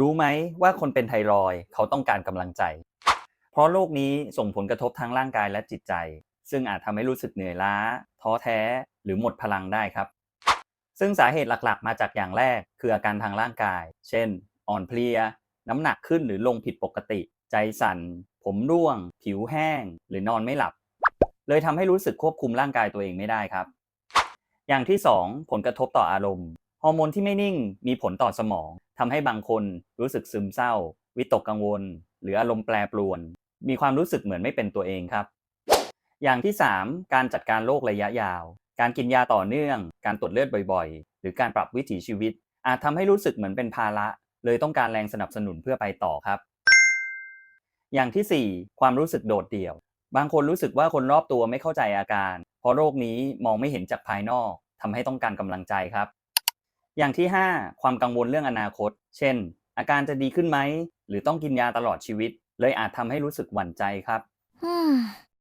รู้ไหมว่าคนเป็นไทรอยด์เขาต้องการกำลังใจ เพราะโรคนี้ส่งผลกระทบทั้งร่างกายและจิตใจ ซึ่งอาจทำให้รู้สึกเหนื่อยล้า ท้อแท้ หรือหมดพลังได้ครับ ซึ่งสาเหตุหลักๆ มาจากอย่างแรกคืออาการทางร่างกาย เช่น อ่อนเพลีย น้ำหนักขึ้นหรือลงผิดปกติ ใจสั่น ผมร่วง ผิวแห้ง หรือนอนไม่หลับ เลยทำให้รู้สึกควบคุมร่างกายตัวเองไม่ได้ครับ อย่างที่ 2 ผลกระทบต่ออารมณ์ฮอร์โมนที่ไม่นิ่งมีผลต่อสมอง ทำให้บางคนรู้สึกซึมเศร้า วิตกกังวล หรืออารมณ์แปรปรวน มีความรู้สึกเหมือนไม่เป็นตัวเองครับ อย่างที่ 3 การจัดการโรคระยะยาว การกินยาต่อเนื่อง การตรวจเลือดบ่อยๆ หรือการปรับวิถีชีวิต อาจทำให้รู้สึกเหมือนเป็นภาระ เลยต้องการแรงสนับสนุนเพื่อไปต่อครับ อย่างทีสี่ 4 ความรู้สึกโดดเดี่ยว บางคนรู้สึกว่าคนรอบตัวไม่เข้าใจอาการ เพราะโรคนี้มองไม่เห็นจากภายนอกทำให้ต้องการกำลังใจครับ อย่างที่ 5 ความกังวลเรื่องอนาคต เช่น อาการจะดีขึ้นไหม หรือต้องกินยาตลอดชีวิต เลยอาจทำให้รู้สึกหวั่นใจครับ